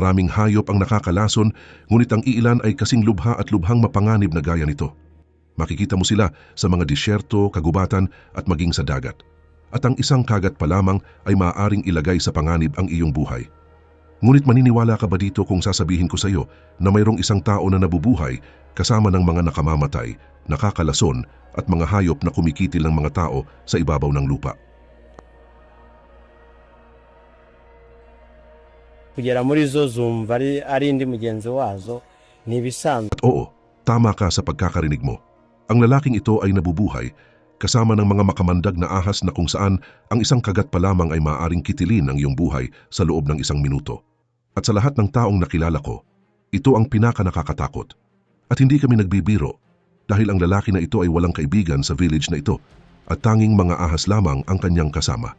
Maraming hayop ang nakakalason, ngunit ang iilan ay kasing lubha at lubhang mapanganib na gaya nito. Makikita mo sila sa mga disyerto, kagubatan at maging sa dagat. At ang isang kagat pa lamang ay maaaring ilagay sa panganib ang iyong buhay. Ngunit maniniwala ka ba dito kung sasabihin ko sa iyo na mayroong isang tao na nabubuhay kasama ng mga nakamamatay, nakakalason at mga hayop na kumikitil ng mga tao sa ibabaw ng lupa? Kugera muri zo zumva ari, ari indi mugenzi wazo ni ibisanzwe oo, tama ka sa pagkakarinig mo. Ang lalaking ito ay nabubuhay kasama ng mga makamandag na ahas na kung saan ang isang kagat pa lamang ay maaaring kitilin ang iyong buhay sa loob ng isang minuto. At sa lahat ng taong nakilala ko, ito ang pinaka nakakatakot. At hindi kami nagbibiro dahil ang lalaki na ito ay walang kaibigan sa village na ito at tanging mga ahas lamang ang kanyang kasama.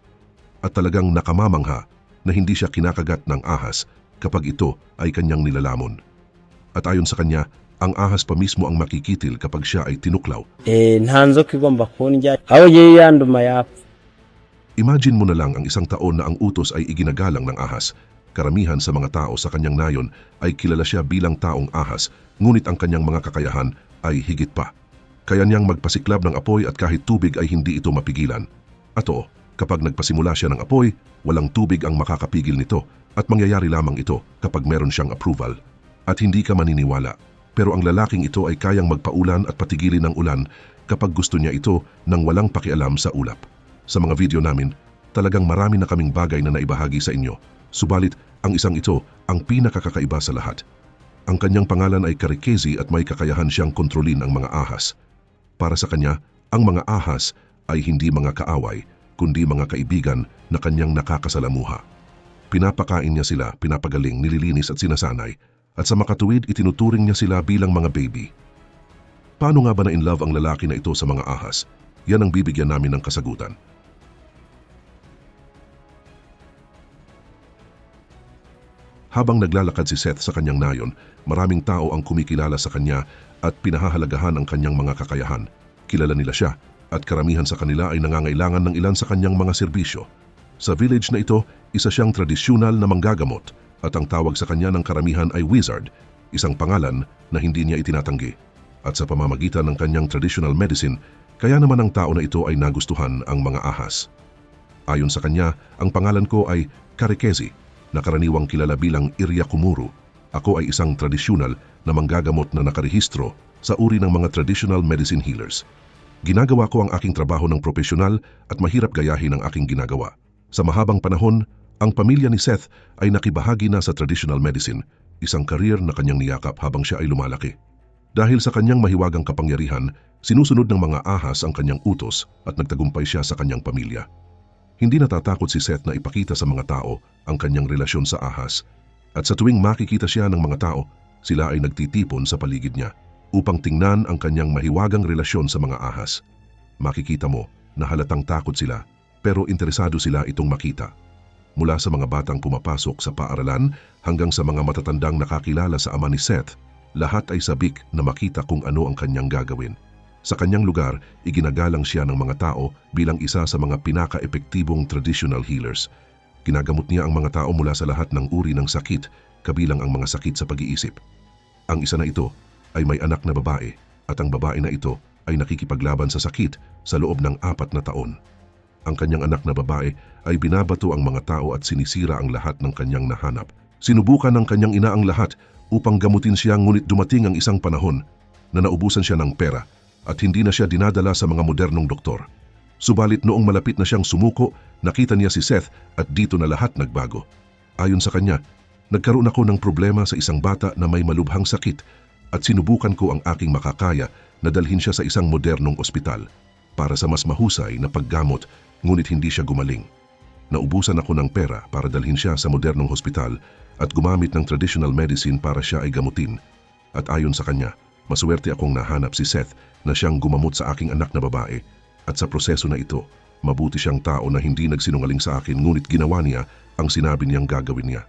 At talagang nakamamangha na hindi siya kinakagat ng ahas kapag ito ay kanyang nilalamon. At ayon sa kanya, ang ahas pa mismo ang makikitil kapag siya ay tinuklaw. e, yapfa Imagine mo na lang ang isang taon na ang utos ay iginagalang ng ahas. Karamihan sa mga tao sa kanyang nayon ay kilala siya bilang taong ahas, ngunit ang kanyang mga kakayahan ay higit pa. Kaya niyang magpasiklab ng apoy at kahit tubig ay hindi ito mapigilan. At oo, kapag nagpasimula siya ng apoy, walang tubig ang makakapigil nito at mangyayari lamang ito kapag meron siyang approval. At hindi ka maniniwala. Pero ang lalaking ito ay kayang magpaulan at patigilin ng ulan kapag gusto niya ito nang walang pakialam sa ulap. Sa mga video namin, talagang marami na kaming bagay na naibahagi sa inyo. Subalit, ang isang ito ang pinakakakaiba sa lahat. Ang kanyang pangalan ay Karikezi at may kakayahan siyang kontrolin ang mga ahas. Para sa kanya, ang mga ahas ay hindi mga kaaway, kundi mga kaibigan na kanyang nakakasalamuha. Pinapakain niya sila, pinapagaling, nililinis at sinasanay, at sa makatuwid itinuturing niya sila bilang mga baby. Paano nga ba na in love ang lalaki na ito sa mga ahas? Yan ang bibigyan namin ng kasagutan. Habang naglalakad si Seth sa kanyang nayon, maraming tao ang kumikilala sa kanya at pinahahalagahan ang kanyang mga kakayahan. Kilala nila siya at karamihan sa kanila ay nangangailangan ng ilan sa kanyang mga serbisyo. Sa village na ito, isa siyang tradisyonal na manggagamot at ang tawag sa kanya ng karamihan ay wizard, isang pangalan na hindi niya itinatanggi. At sa pamamagitan ng kanyang traditional medicine, kaya naman ang tao na ito ay nagustuhan ang mga ahas. Ayon sa kanya, ang pangalan ko ay Karikezi, na karaniwang kilala bilang Irya Kumuru. Ako ay isang tradisyonal na manggagamot na nakarehistro sa uri ng mga traditional medicine healers. Ginagawa ko ang aking trabaho ng propesyonal at mahirap gayahin ang aking ginagawa. Sa mahabang panahon, ang pamilya ni Seth ay nakibahagi na sa traditional medicine, isang karir na kanyang niyakap habang siya ay lumalaki. Dahil sa kanyang mahiwagang kapangyarihan, sinusunod ng mga ahas ang kanyang utos at nagtagumpay siya sa kanyang pamilya. Hindi natatakot si Seth na ipakita sa mga tao ang kanyang relasyon sa ahas. At sa tuwing makikita siya ng mga tao, sila ay nagtitipon sa paligid niya upang tingnan ang kanyang mahiwagang relasyon sa mga ahas. Makikita mo na halatang takot sila pero interesado sila itong makita. Mula sa mga batang pumapasok sa paaralan hanggang sa mga matatandang nakakilala sa ama ni Seth, lahat ay sabik na makita kung ano ang kanyang gagawin. Sa kanyang lugar, iginagalang siya ng mga tao bilang isa sa mga pinaka-epektibong traditional healers. Ginagamot niya ang mga tao mula sa lahat ng uri ng sakit, kabilang ang mga sakit sa pag-iisip. Ang isa na ito ay may anak na babae at ang babae na ito ay nakikipaglaban sa sakit sa loob ng apat na taon. Ang kanyang anak na babae ay binabato ang mga tao at sinisira ang lahat ng kanyang nahanap. Sinubukan ng kanyang ina ang lahat upang gamutin siya ngunit dumating ang isang panahon na naubusan siya ng pera at hindi na siya dinadala sa mga modernong doktor. Subalit noong malapit na siyang sumuko, nakita niya si Seth at dito na lahat nagbago. Ayon sa kanya, nagkaroon ako ng problema sa isang bata na may malubhang sakit at sinubukan ko ang aking makakaya na dalhin siya sa isang modernong ospital para sa mas mahusay na paggamot ngunit hindi siya gumaling. Naubusan ako ng pera para dalhin siya sa modernong hospital at gumamit ng traditional medicine para siya ay gamutin. At ayon sa kanya, maswerte akong nahanap si Seth na siyang gumamot sa aking anak na babae at sa proseso na ito, mabuti siyang tao na hindi nagsinungaling sa akin ngunit ginawa niya ang sinabi niyang gagawin niya.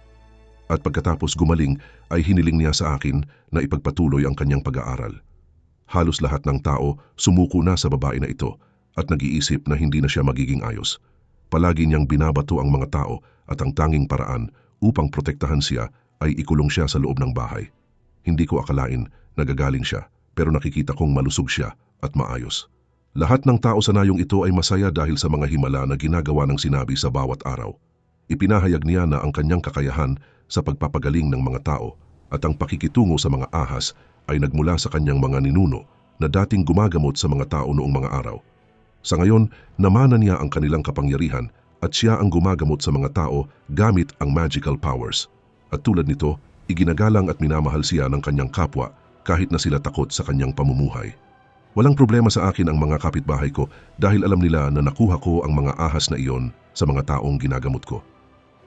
At pagkatapos gumaling ay hiniling niya sa akin na ipagpatuloy ang kanyang pag-aaral. Halos lahat ng tao sumuko na sa babae na ito at nag-iisip na hindi na siya magiging ayos. Palagi niyang binabato ang mga tao at ang tanging paraan upang protektahan siya ay ikulong siya sa loob ng bahay. Hindi ko akalain nagagaling siya pero nakikita kong malusog siya at maayos. Lahat ng tao sa nayong ito ay masaya dahil sa mga himala na ginagawa ng sinabi sa bawat araw. Ipinahayag niya na ang kanyang kakayahan sa pagpapagaling ng mga tao at ang pakikitungo sa mga ahas ay nagmula sa kanyang mga ninuno na dating gumagamot sa mga tao noong mga araw. Sa ngayon, namana niya ang kanilang kapangyarihan at siya ang gumagamot sa mga tao gamit ang magical powers. At tulad nito, iginagalang at minamahal siya ng kanyang kapwa kahit na sila takot sa kanyang pamumuhay. Walang problema sa akin ang mga kapitbahay ko dahil alam nila na nakuha ko ang mga ahas na iyon sa mga taong ginagamot ko.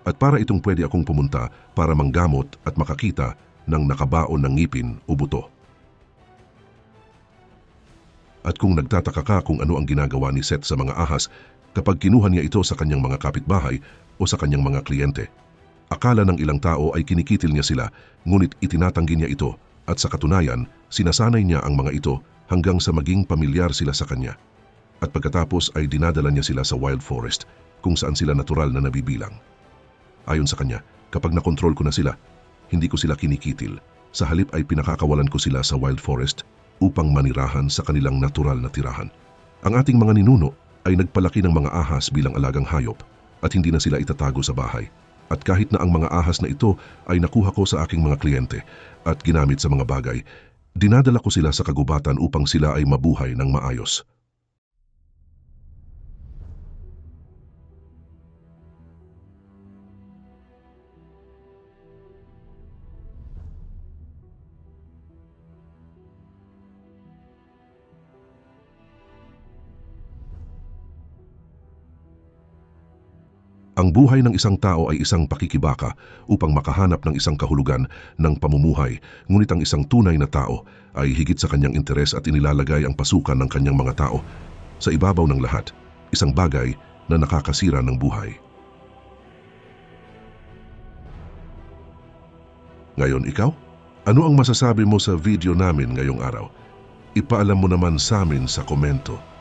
At para itong pwede akong pumunta para manggamot at makakita ng nakabaon ng ngipin o buto. At kung nagtataka ka kung ano ang ginagawa ni Seth sa mga ahas kapag kinuha niya ito sa kanyang mga kapitbahay o sa kanyang mga kliyente. Akala ng ilang tao ay kinikitil niya sila ngunit itinatanggi niya ito at sa katunayan sinasanay niya ang mga ito hanggang sa maging pamilyar sila sa kanya. At pagkatapos ay dinadala niya sila sa wild forest kung saan sila natural na nabibilang. Ayon sa kanya, kapag nakontrol ko na sila, hindi ko sila kinikitil. Sa halip ay pinakakawalan ko sila sa wild forest upang manirahan sa kanilang natural na tirahan. Ang ating mga ninuno ay nagpalaki ng mga ahas bilang alagang hayop at hindi na sila itatago sa bahay. At kahit na ang mga ahas na ito ay nakuha ko sa aking mga kliyente at ginamit sa mga bagay, dinadala ko sila sa kagubatan upang sila ay mabuhay ng maayos. Ang buhay ng isang tao ay isang pakikibaka upang makahanap ng isang kahulugan ng pamumuhay, ngunit ang isang tunay na tao ay higit sa kanyang interes at inilalagay ang pasukan ng kanyang mga tao sa ibabaw ng lahat, isang bagay na nakakasira ng buhay. Ngayon ikaw? Ano ang masasabi mo sa video namin ngayong araw? Ipaalam mo naman sa amin sa komento.